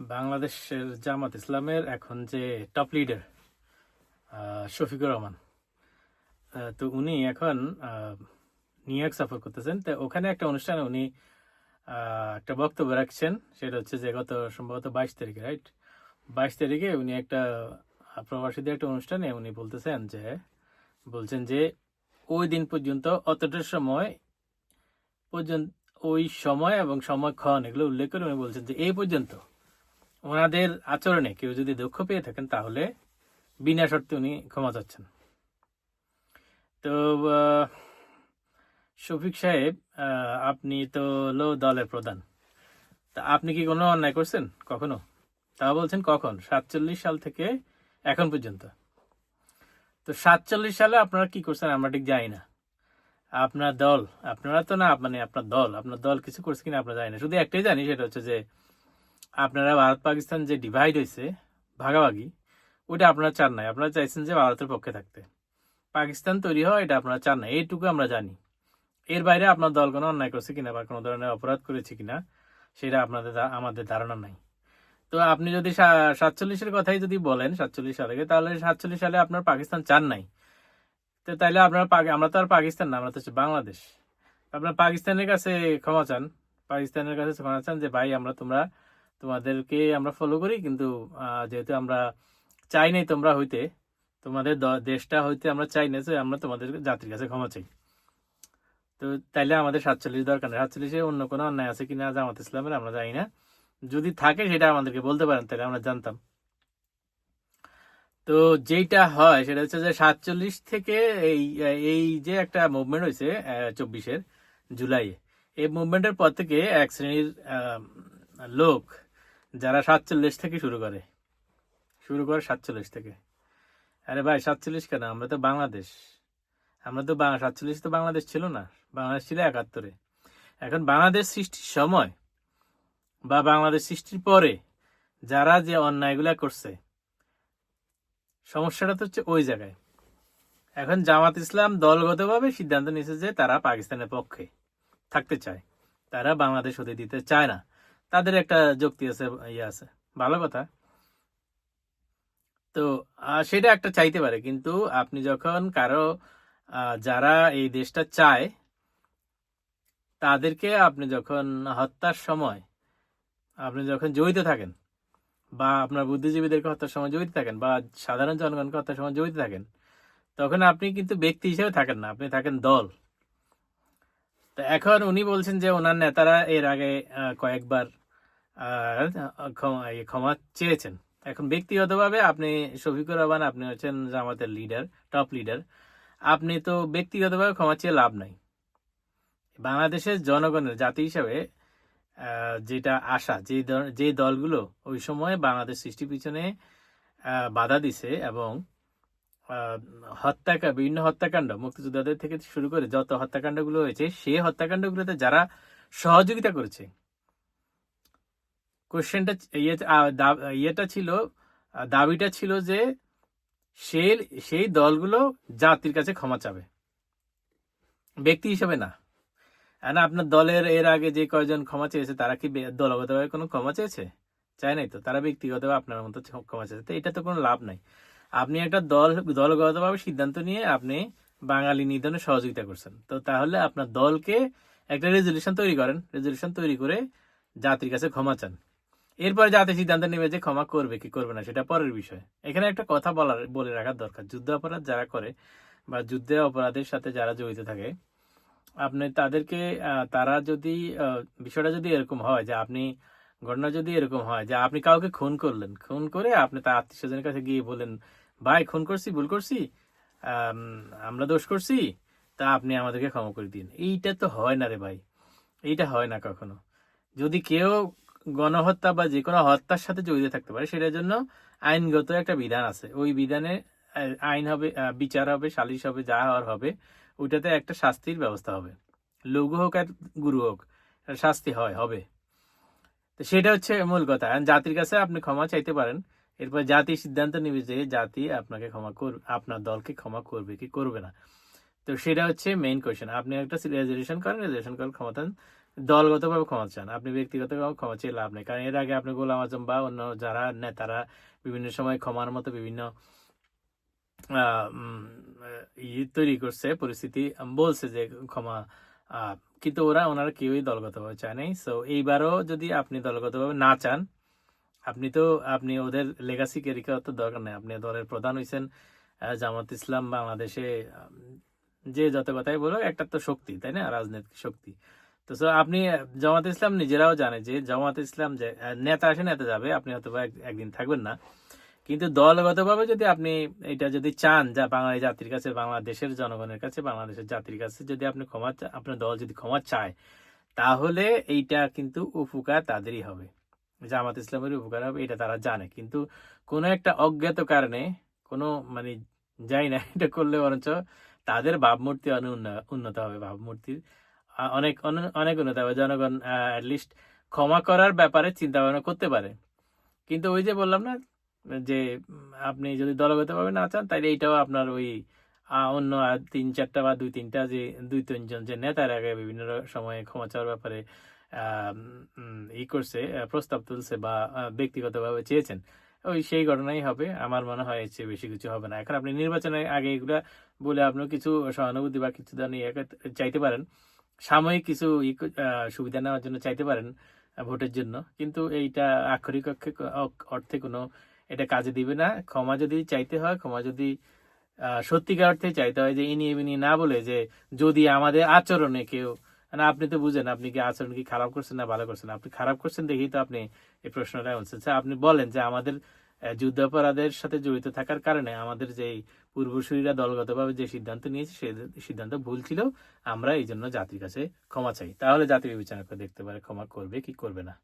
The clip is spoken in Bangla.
বাংলাদেশের জামাত ইসলামের এখন যে টপ লিডার শফিকুর রহমান। তো উনি এখন নিউ ইয়র্ক সফর করতেছেন। তো ওখানে একটা অনুষ্ঠানে উনি একটা বক্তব্য রাখছেন। সেটা হচ্ছে যে গত সম্ভবত বাইশ তারিখে রাইট বাইশ তারিখে উনি একটা প্রবাসীদের একটা অনুষ্ঠানে উনি বলতেছেন যে, বলছেন যে ওই দিন পর্যন্ত, অতটা সময় পর্যন্ত, ওই সময় এবং সময়ক্ষণ এগুলো উল্লেখ করে উনি বলছেন যে এই পর্যন্ত ওনাদের আচরণে কেউ যদি দুঃখ পেয়ে থাকেন, তাহলে বিনা শর্তে উনি ক্ষমা চাচ্ছেন। তো শফিক সাহেব আপনি তো হলো দলের প্রধান। তা আপনি কি কোনো অন্যায় করছেন কখনো? তা বলছেন কখন? সাতচল্লিশ সাল থেকে এখন পর্যন্ত। তো সাতচল্লিশ সালে আপনারা কি করছেন আমরা ঠিক জানি না। আপনার দল, আপনারা তো না মানে আপনার দল আপনার দল কিছু করছে কিনা আপনারা জানি না। শুধু একটাই জানি, সেটা হচ্ছে যে আপনারা ভারত পাকিস্তান যে ডিভাইড হয়েছে ভাগাভাগি, ওইটা আপনারা চান নাই। আপনারা চাইছেন যে ভারতের পক্ষে থাকতে। পাকিস্তান তৈরি হয় এটা আপনারা চান না এইটুকু আমরা জানি। এর বাইরে আপনার দল কোনো অন্যায় করছে কিনা বা কোনো ধরনের অপরাধ করেছে কিনা, সেটা আপনাদের আমাদের ধারণা নাই। তো আপনি যদি সাতচল্লিশের কথাই যদি বলেন, সাতচল্লিশ সালে, তাহলে সাতচল্লিশ সালে আপনার পাকিস্তান চান নাই। তো তাইলে আপনার আমরা তো আর পাকিস্তান না, আমরা তো হচ্ছে বাংলাদেশ। আপনার পাকিস্তানের কাছে ক্ষমা চান। পাকিস্তানের কাছে ক্ষমা চান যে, ভাই, আমরা তোমরা তোমাদেরকে আমরা ফলো করি, কিন্তু যেহেতু আমরা চাই নাই তোমরা হইতে, তোমাদের দেশটা হইতে আমরা চাই না আমরা তোমাদের জাতির কাছে ক্ষমা চাই। তো তাইলে আমাদের সাতচল্লিশ দরকার নেই। সাতচল্লিশে অন্য কোনো অন্যায় আছে কিনা জামাত ইসলামের আমরা জানি না। যদি থাকে সেটা আমাদেরকে বলতে পারেন তাহলে আমরা জানতাম। তো যেটা হয়, সেটা হচ্ছে যে সাতচল্লিশ থেকে এই এই যে একটা মুভমেন্ট হয়েছে চব্বিশের জুলাইয়ে, এই মুভমেন্টের পর থেকে এক শ্রেণির লোক যারা সাতচল্লিশ থেকে শুরু করে শুরু করে সাতচল্লিশ থেকে। আরে ভাই, সাতচল্লিশ কেন? আমরা তো বাংলাদেশ। আমরা তো বাং- সাতচল্লিশ তো বাংলাদেশ ছিল না। বাংলাদেশ ছিল একাত্তরে। এখন বাংলাদেশ সৃষ্টির সময় বা বাংলাদেশ সৃষ্টির পরে যারা যে অন্যায়গুলা করছে, সমস্যাটা তো হচ্ছে ওই জায়গায়। এখন জামাত ইসলাম দলগতভাবে সিদ্ধান্ত নিয়েছে যে তারা পাকিস্তানের পক্ষে থাকতে চায়। তারা বাংলাদেশ হতে দিতে চায় না। তাদের একটা যুক্তি আছে ইয়ে আছে। ভালো কথা। তো সেটা একটা চাইতে পারে। কিন্তু আপনি যখন কারও যারা এই দেশটা চায়, তাদেরকে আপনি যখন হত্যার সময়, আপনি যখন জড়িত থাকেন, বা আপনার বুদ্ধিজীবীদেরকে হত্যার সময় জড়িত থাকেন, বা সাধারণ জনগণকে হত্যার সময় জড়িত থাকেন, তখন আপনি কিন্তু ব্যক্তি হিসেবে থাকেন না। আপনি থাকেন দল। তো এখন উনি বলছেন যে, ওনার নেতারা এর আগে কয়েকবার ক্ষমা চেয়েছেন। এখন ব্যক্তিগতভাবে আপনি শফিকুর রহমান, আপনি হচ্ছেন জামাতের লিডার টপ লিডার আপনি তো ব্যক্তিগতভাবে ক্ষমা চেয়ে লাভ নাই। বাংলাদেশের জনগণের, জাতি হিসাবে যেটা আশা, যে যে দলগুলো ওই সময় বাংলাদেশ সৃষ্টির পিছনে বাধা দিছে এবং হত্যাকাণ্ড বিভিন্ন হত্যাকাণ্ড, মুক্তিযোদ্ধাদের থেকে শুরু করে যত হত্যাকাণ্ডগুলো হয়েছে, সেই হত্যাকাণ্ডগুলোতে যারা সহযোগিতা করেছে কোশ্চেনটা ইয়ে ইয়েটা ছিল দাবিটা ছিল যে সে, সেই দলগুলো জাতির কাছে ক্ষমা চাবে। ব্যক্তি হিসেবে না। আর আপনার দলের, এর আগে যে কয়জন ক্ষমা চেয়েছে, তারা কি দলগতভাবে কোনো ক্ষমা চেয়েছে? চায় নাই তো? তারা ব্যক্তিগতভাবে আপনার মতো ক্ষমা চেয়েছে। তো এটা তো কোনো লাভ নাই। আপনি একটা দল, দলগতভাবে সিদ্ধান্ত নিয়ে আপনি বাঙালি নিধনে সহযোগিতা করছেন। তো তাহলে আপনার দলকে একটা রেজলিউশন তৈরি করেন। রেজলিউশন তৈরি করে জাতির কাছে ক্ষমা চান। এরপরে জাতি সিদ্ধান্ত নেবে যে ক্ষমা করবে, কি করবে না, সেটা পরের বিষয়। এখানে একটা কথা বলার, বলে রাখার দরকার। যুদ্ধ অপরাধ যারা করে বা যুদ্ধের অপরাধের সাথে যারা জড়িত থাকে, আপনি তাদেরকে তারা যদি বিষয়টা যদি এরকম হয় যে আপনি, ঘটনা যদি এরকম হয় যে আপনি কাউকে খুন করলেন, খুন করে আপনি তার আত্মীয় স্বজনের কাছে গিয়ে বলেন ভাই, খুন করছি, ভুল করছি আমরা দোষ করছি, তা আপনি আমাদেরকে ক্ষমা করে দিন। এইটা তো হয় না রে ভাই। এইটা হয় না কখনো। যদি কেউ গণহত্যা বা যে কোনো হত্যার সাথে জড়িত থাকতে পারে, সেটার জন্য আইনগত একটা বিধান আছে। ওই বিধানে আইন হবে বিচার হবে, সালিশ হবে, যা হওয়ার হবে, ওইটাতে একটা শাস্তির ব্যবস্থা হবে। লঘু হোক আর গুরু হোক, শাস্তি হয়, হবে। তো সেটা হচ্ছে মূল কথা। জাতির কাছে আপনি ক্ষমা চাইতে পারেন। এরপর জাতি সিদ্ধান্ত নেবে যে জাতি আপনাকে ক্ষমা করবে আপনার দলকে ক্ষমা করবে কি করবে না। তো সেটা হচ্ছে মেইন কোয়েশ্চেন আপনি একটা রেজলিউশন করেন রেজলিউশন করার ক্ষমতা দলগতভাবে ক্ষমা চান। আপনি ব্যক্তিগতভাবে ক্ষমা চেয়ে লাভ নেই। কারণ এর আগে আপনি গোলাম আজম বা অন্য যারা নেতারা বিভিন্ন সময় ক্ষমার মতো বিভিন্ন তৈরি করছে, পরিস্থিতি বলছে যে ক্ষমা কিন্তু ওরা ওনারা কেউই দলগতভাবে চায় নাই। সো এইবারও যদি আপনি দলগতভাবে না চান, আপনি তো, আপনি ওদের লেগাসি ক্যারি করার তো দরকার নেই। আপনি দলের প্রধান হয়েছেন জামাত ইসলাম, বাংলাদেশে যে যত কথাই বলো একটা তো শক্তি, তাই না? রাজনৈতিক শক্তি। তো আপনি জামাত ইসলাম নিজেরাও জানে যে জামাত ইসলাম যে নেতা আসে নেতা যাবে, আপনি হয়তো একদিন থাকবেন না। কিন্তু দলগতভাবে যদি আপনি এটা যদি চান, যা বাঙালি জাতির কাছে, বাংলাদেশের জনগণের কাছে, বাংলাদেশের জাতির কাছে যদি আপনি ক্ষমা আপনার দল যদি ক্ষমা চায়, তাহলে এইটা কিন্তু উপকার তাদেরই হবে। জামাত ইসলামের উপকার হবে, এটা তারা জানে। কিন্তু কোনো একটা অজ্ঞাত কারণে, কোনো মানে যাই না, এটা করলে বরঞ্চ তাদের ভাবমূর্তি উন্নত হবে, ভাবমূর্তির অনেক, অনে- অনেক উন্নত হবে। জনগণ লিস্ট ক্ষমা করার ব্যাপারে চিন্তা ভাবনা করতে পারে। কিন্তু ওই যে বললাম না, যে আপনি যদি দলগতভাবে না চান তাহলে এইটাও আপনার ওই অন্য তিন চারটা বা দুই তিনটা যে দুই তিনজন যে নেতার আগে বিভিন্ন সময়ে ক্ষমা চাওয়ার ব্যাপারে ই করছে প্রস্তাব তুলছে বা ব্যক্তিগতভাবে চেয়েছেন, ওই সেই ঘটনাই হবে। আমার মনে হয় এর চেয়ে বেশি কিছু হবে না। এখন আপনি নির্বাচনের আগে এগুলা বলে আপনি কিছু সহানুভূতি বা কিছু ধরনের ইয়ে চাইতে পারেন। সাময়িক কিছু সুবিধা নেওয়ার জন্য চাইতে পারেন ভোটের জন্য। কিন্তু এইটা আক্ষরিক অর্থে কোনো এটা কাজে দিবে না। ক্ষমা যদি চাইতে হয় ক্ষমা যদি সত্যিকার অর্থে চাইতে হয় যে ইনি বিনি না বলে যে যদি আমাদের আচরণে কেউ মানে আপনি তো বুঝেন আপনি কি আচরণ কি খারাপ করছেন না ভালো করছেন? আপনি খারাপ করছেন দেখেই তো আপনি এই প্রশ্নটা বলছেন স্যার, আপনি বলেন যে আমাদের যুদ্ধাপরাধের সাথে জড়িত থাকার কারণে আমাদের যে পূর্বসূরীরা দলগতভাবে যে সিদ্ধান্ত নিয়েছে সেই সিদ্ধান্ত ভুল ছিল। আমরা এই জন্য জাতির কাছে ক্ষমা চাই। তাহলে জাতি বিবেচনা করে দেখতে পারে ক্ষমা করবে কি করবে না।